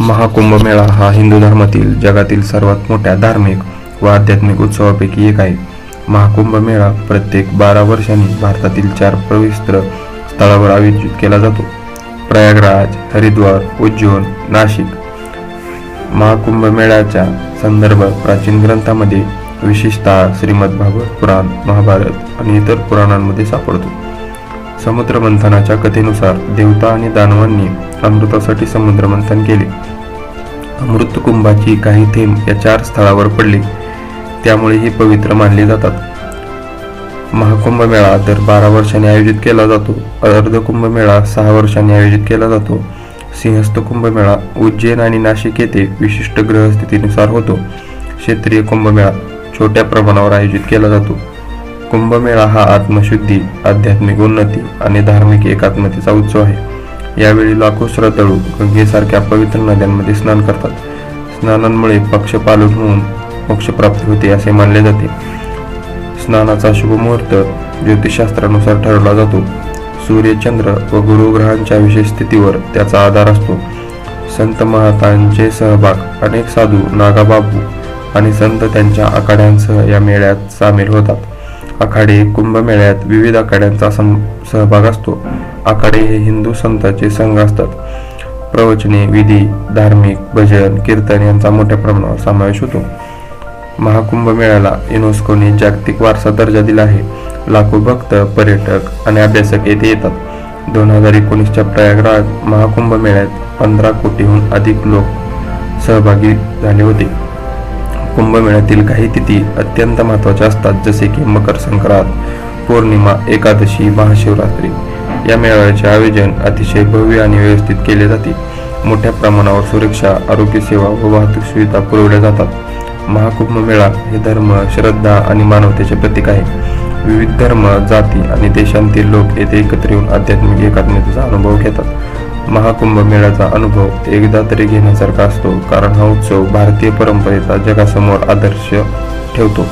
महाकुंभ मेळा हा हिंदू धर्मातील जगातील सर्वात मोठ्या धार्मिक व आध्यात्मिक उत्सवापैकी एक आहे. महाकुंभ मेळा प्रत्येक बारा वर्षांनी भारतातील चार पवित्र स्थळावर आयोजित केला जातो. प्रयागराज हरिद्वार उज्जैन नाशिक. महाकुंभ मेळ्याचा संदर्भ प्राचीन ग्रंथामध्ये विशेषतः श्रीमद भागवत पुराण महाभारत आणि इतर पुराणांमध्ये सापडतो. समुद्रमंथनाच्या कथेनुसार देवता आणि दानवांनी अमृतासाठी समुद्रमंथन केले. अमृत कुंभाची काही थेंब या चार स्थळावर पडले. त्यामुळे हे पवित्र मानले जातात. महाकुंभ मेळा दर बारा वर्षांनी आयोजित केला जातो. अर्धकुंभ मेळा सहा वर्षांनी आयोजित केला जातो. सिंहस्थ कुंभमेळा उज्जैन आणि नाशिक येथे विशिष्ट ग्रहस्थितीनुसार होतो. क्षेत्रीय कुंभमेळा छोट्या प्रमाणावर आयोजित केला जातो. कुंभमेळा हा आत्मशुद्धी आध्यात्मिक उन्नती आणि धार्मिक एकात्मतेचा उत्सव आहे. यावेळी लाखो श्रद्धाळू गंगेसारख्या पवित्र नद्यांमध्ये स्नान करतात. स्नानांमुळे पक्षपालन होऊन मोक्षप्राप्ती होते असे मानले जाते. स्नानाचा शुभ मुहूर्त ज्योतिषशास्त्रानुसार ठरवला जातो. सूर्य चंद्र व गुरुग्रहांच्या विशेष स्थितीवर त्याचा आधार असतो. संत महातांचे सहभाग अनेक साधू नागाबाबू आणि संत त्यांच्या आखाड्यांसह या मेळ्यात सामील होतात. आखाडे कुंभमेळ्यात विविध आखाड्यांचा सं- सहभाग असतो. आखाडे हे हिंदू संतांचे संघ असतात. प्रवचने विधी धार्मिक भजन कीर्तन यांचा मोठ्या प्रमाणावर समावेश होतो. महाकुंभ मेळ्याला युनेस्कोने जागतिक वारसा दर्जा दिला आहे. लाखो भक्त पर्यटक आणि अभ्यासक येथे येतात. दोन हजार एकोणीसच्या प्रयागराज महाकुंभ मेळ्यात पंधरा कोटीहून अधिक लोक सहभागी झाले होते. कुंभमेळ्यातील काही तिथी अत्यंत महत्त्वाच्या असतात जसे की मकर संक्रांत पौर्णिमा एकादशी महाशिवरात्री. या मेळाव्याचे आयोजन अतिशय भव्य आणि व्यवस्थित केले जाते. मोठ्या प्रमाणावर सुरक्षा आरोग्य सेवा व वाहतूक सुविधा पुरवल्या जातात. महाकुंभ मेळा हे धर्म श्रद्धा आणि मानवतेचे प्रतीक आहे. विविध धर्म जाती आणि देशांतील लोक येथे एकत्र येऊन आध्यात्मिक एकात्मतेचा अनुभव घेतात. महाकुंभ मेळ्याचा अनुभव एकदा तरी घेण्यासारखा असतो कारण हा उत्सव भारतीय परंपरेचा जगासमोर आदर्श ठेवतो.